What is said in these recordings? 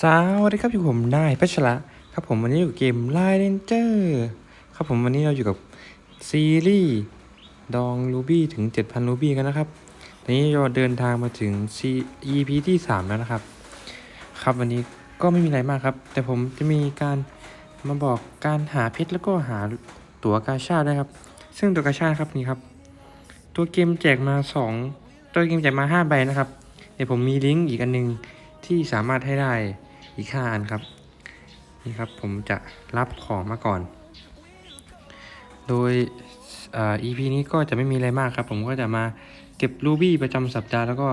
สวัสดีครับอยู่ผมนายพัชระครับผมวันนี้อยู่เกม Line Ranger ครับผมวันนี้เราอยู่กับซีรีส์ดองรูบี้ถึง 7,000รูบี้กันนะครับตอนนี้เราเดินทางมาถึง C EP ที่ 3 แล้วนะครับ ครับวันนี้ก็ไม่มีอะไรมากครับ แต่ผมจะมีการมาบอกการหาเพชรแล้วก็หาตั๋วกาชาดด้วยครับ ซึ่งตั๋วกาชาดครับนี่ครับ ตัวเกมแจกมา 2 ตัวเกมแจกมา 5 ใบนะครับ เดี๋ยวผมมีลิงก์อีกอันหนึงที่สามารถให้ได้ อีกห้าอันครับ นี่ครับผมจะรับของมาก่อน โดยอ่อ EP นี้ก็จะไม่มีอะไรมากครับ ผมก็จะมาเก็บรูบี้ประจำสัปดาห์แล้วก็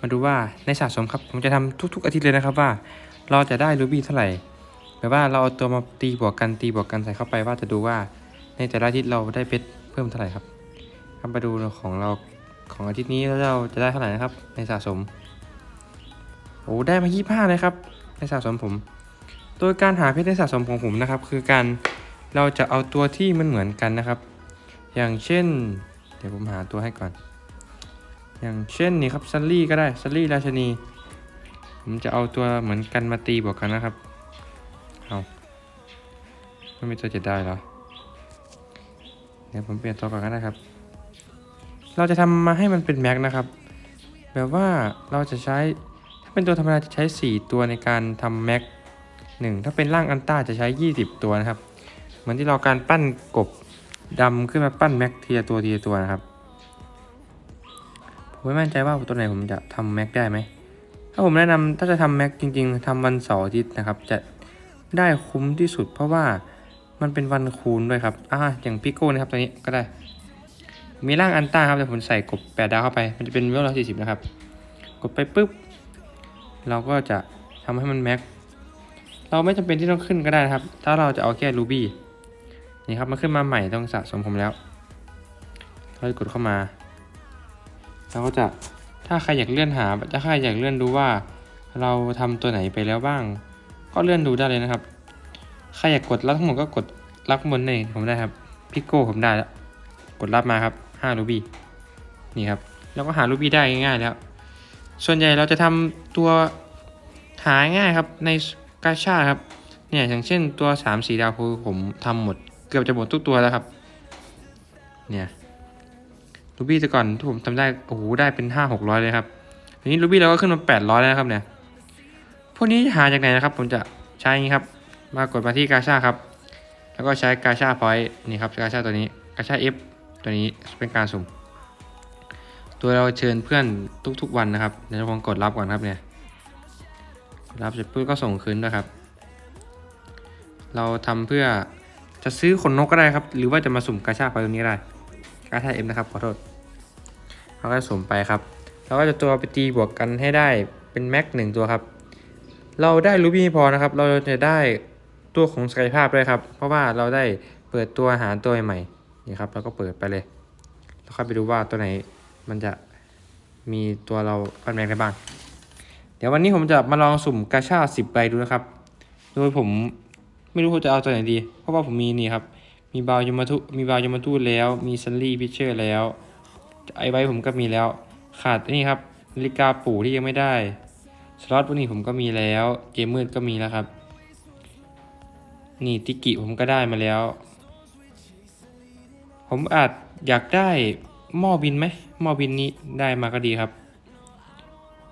มาดูว่าในสะสมครับ ผมจะทำทุก ๆ อาทิตย์เลยนะครับว่า เราจะได้รูบี้เท่าไหร่แบบว่าเราเอาตัวมาตีบวกกันตีบวกกันใส่เข้าไปว่าจะดูว่าในแต่ละอาทิตย์เราได้เพชรเพิ่มเท่าไหร่ครับครับมาดูของเราของอาทิตย์นี้แล้วเราจะได้เท่าไหร่นะครับ ในสะสมโอ้ได้มายี่ห้าเลยครับ ในสะสมผม โดยการหาเพชรในสะสมของผมนะครับ คือการเราจะเอาตัวที่มันเหมือนกันนะครับ อย่างเช่น เดี๋ยวผมหาตัวให้ก่อน อย่างเช่นนี่ครับซัลลี่ก็ได้ซัลลี่ราชนีผมจะเอาตัวเหมือนกันมาตีบวกกันนะครับเอาไม่มีตัวจะได้เหรอเดี๋ยวผมเปลี่ยนตัวก่อนก็ได้ครับ เราจะทำมาให้มันเป็นแม็กนะครับ แบบว่าเราจะใช้ เป็นตัวธรรมดาจะใช้ 4 ตัวในการทำแม็กหนึ่งถ้าเป็นร่างอันต้าจะใช้ 20 ตัวนะครับ เหมือนที่เราการปั้นกบดำขึ้นมาปั้นแม็กทีละตัวทีละตัวนะครับ ผมไม่มั่นใจว่าตัวไหนผมจะทำแม็กได้ไหม ถ้าผมแนะนำถ้าจะทำแม็กจริง ๆทำวันเสาร์อาทิตย์นะครับ จะได้คุ้มที่สุด เพราะว่ามันเป็นวันคูณด้วยครับ อ่า อย่างพิโก้นะครับตัวนี้ก็ได้ มีร่างอันต้าครับแต่ผมใส่กบแปดดาวเข้าไป มันจะเป็นเวลร้อยสี่สิบนะครับ กดไปปุ๊บ เราก็จะทำให้มันแม็ก เราไม่จำเป็นที่ต้องขึ้นก็ได้นะครับ ถ้าเราจะเอาแค่รูบี้นี่ครับมันขึ้นมาใหม่ต้องสะสมผมแล้ว เราจะกดเข้ามาเราก็จะถ้าใครอยากเลื่อนหาถ้าใครอยากเลื่อนดูว่า เราทำตัวไหนไปแล้วบ้าง ก็เลื่อนดูได้เลยนะครับ ใครอยากกดรับทั้งหมดก็กดรับบนนี่ผมได้ครับพิกโก้ผมได้แล้ว กดรับมาครับ5รูบี้นี่ครับ แล้วก็หารูบี้ได้ง่ายๆแล้ว ส่วนใหญ่เราจะทำตัวหาง่ายครับในกาชาครับเนี่ยอย่างเช่นตัว3 4ดาวคือผมทำหมดเกือบจะหมดทุกตัวแล้วครับเนี่ยรูบี้แต่ก่อนที่ผมทำได้โอ้โหได้เป็น5 600เลยครับทีนี้รูบี้เราก็ขึ้นมา800แล้วนะครับเนี่ยพวกนี้หาจากไหนนะครับ ผมจะใช้นี้ครับ มากดมาที่กาชาครับ แล้วก็ใช้กาชาพอยต์นี่ครับกาชาตัวนี้กาชา F ตัวนี้เป็นการสุ่ม ตัวเราเชิญเพื่อนทุกๆวันนะครับเดี๋ยวผมกดรับก่อนครับเนี่ยรับเสร็จปุ๊บก็ส่งคืนด้วยครับ เราทำเพื่อจะซื้อขนนกก็ได้ครับ หรือว่าจะมาสุ่มกาชากไปตรงนี้ได้กาชากเอ็มนะครับขอโทษเราก็สุ่มไปครับเราก็จะตัวไปตีบวกกันให้ได้เป็นแม็กหนึ่งตัวครับ เราได้รูบี้พอนะครับ เราจะได้ตัวของศักยภาพด้วยครับ เพราะว่าเราได้เปิดตัวอาหารตัวใหม่นี่ครับเราก็เปิดไปเลยแล้วค่อยไปดูว่าตัวไหน มันจะมีตัวเราปันแมงได้บ้าง เดี๋ยววันนี้ผมจะมาลองสุ่มกาชาสิบใบดูนะครับ โดยผมไม่รู้ว่าจะเอาตัวไหนดี เพราะว่าผมมีนี่ครับ มีบาวยมาทุมีบาวยมาตุแล้ว มีซันลี่พิเชอร์แล้ว ไอไว้ผมก็มีแล้ว ขาดนี่ครับนาฬิกาปู่ที่ยังไม่ได้ สล็อตพวกนี้ผมก็มีแล้ว เกมมืดก็มีแล้วครับ นี่ติกิผมก็ได้มาแล้ว ผมอาจอยากได้ หม้อบินไหมหม้อบินนี้ได้มาก็ดีครับ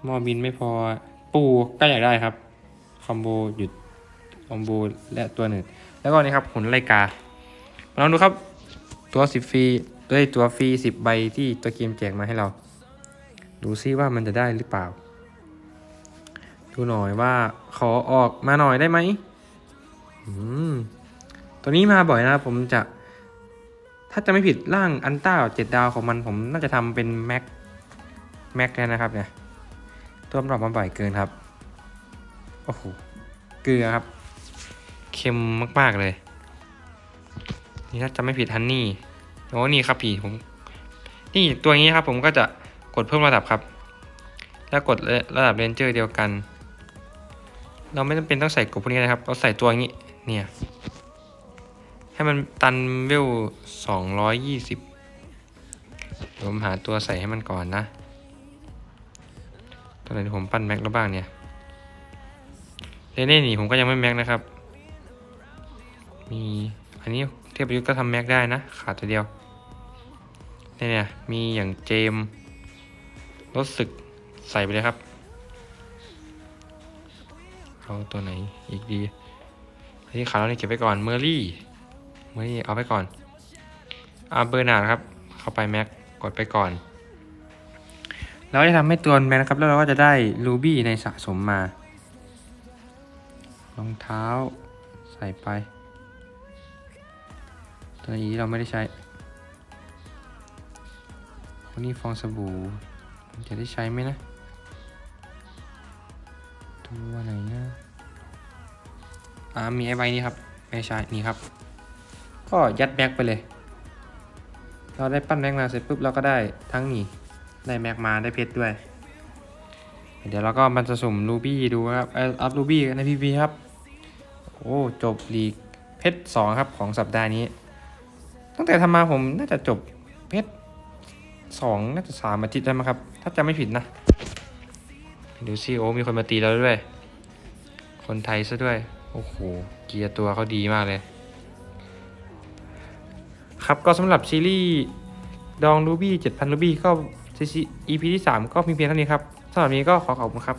หม้อบินไม่พอปูก็อยากได้ครับคอมโบหยุดคอมโบและตัวหนึ่งแล้วก็นี่ครับหุ่นไลกาลองดูครับตัวสิบฟรีด้วยตัวฟรีสิบใบที่ตัวเกมแจกมาให้เรา ดูซิว่ามันจะได้หรือเปล่า ดูหน่อยว่าขอออกมาหน่อยได้ไหมอืมตัวนี้มาบ่อยนะผมจะ ถ้าจะไม่ผิดร่างอันต้าเจ็ดดาวของมันผมน่าจะทำเป็นแม็กแม็กแล้วนะครับเนี่ยตัวมันออกมาบ่อยเกินครับ โอ้โห เกลือครับ เค็มมาก ๆ เลย นี่ถ้าจะไม่ผิดฮันนี่โอ้นี่ครับพี่ผม นี่ตัวนี้ครับผมก็จะกดเพิ่มระดับครับ แล้วกดระดับเรนเจอร์เดียวกัน เราไม่จำเป็นต้องใส่กดพวกนี้นะครับ เราใส่ตัวนี้เนี่ย ให้มันตันเวลสองร้อยยี่สิบผมหาตัวใส่ให้มันก่อนนะตัวไหนผมปั้นแม็กแล้วบ้างเนี่ยเรเน่นี่ผมก็ยังไม่แม็กนะครับ มีอันนี้เทพยุทธก็ทำแม็กได้นะ ขาดตัวเดียวเนี่ยเนี่ยมีอย่างเจมรถศึกใส่ไปเลยครับ เอาตัวไหนอีกดีอันนี้ขาดแล้วนี่ยเก็บไปก่อนเมอร์รี่ เมอร์รี่เอาไปก่อนอาเบอร์นาร์ดครับ เข้าไปแม็กกดไปก่อน เราจะทำให้ตัวแม็กนะครับ แล้วเราก็จะได้รูบี้ในสะสมมารองเท้าใส่ไป ตัวนี้เราไม่ได้ใช้คนนี้ฟองสบู่จะได้ใช้ไหมนะ ตัวไหนนะอ่ามีไอ้ใบนี้ครับไม่ใช่นี่ครับ ก็ยัดแม็กไปเลย เราได้ปั้นแม็กมาเสร็จปุ๊บเราก็ได้ทั้งนี่ได้แม็กมาได้เพชรด้วย เดี๋ยวเราก็มันจะสุ่มรูบี้ดูครับเอัพรูบี้ในพีพีครับ โอ้จบลีกเพชรสองครับของสัปดาห์นี้ ตั้งแต่ทำมาผมน่าจะจบเพชรสองน่าจะสามอาทิตย์แล้วมั้งครับ ถ้าจำไม่ผิดนะดูซิโอ้มีคนมาตีเราด้วย คนไทยซะด้วย โอ้โห เกียร์ตัวเขาดีมากเลย ครับก็สำหรับซีรีส์ดองรูบี้7,000รูบี้ก็ซีซี EP ที่ 3 ก็มีเพียงเท่านี้ครับสำหรับนี้ก็ขอขอบคุณครับ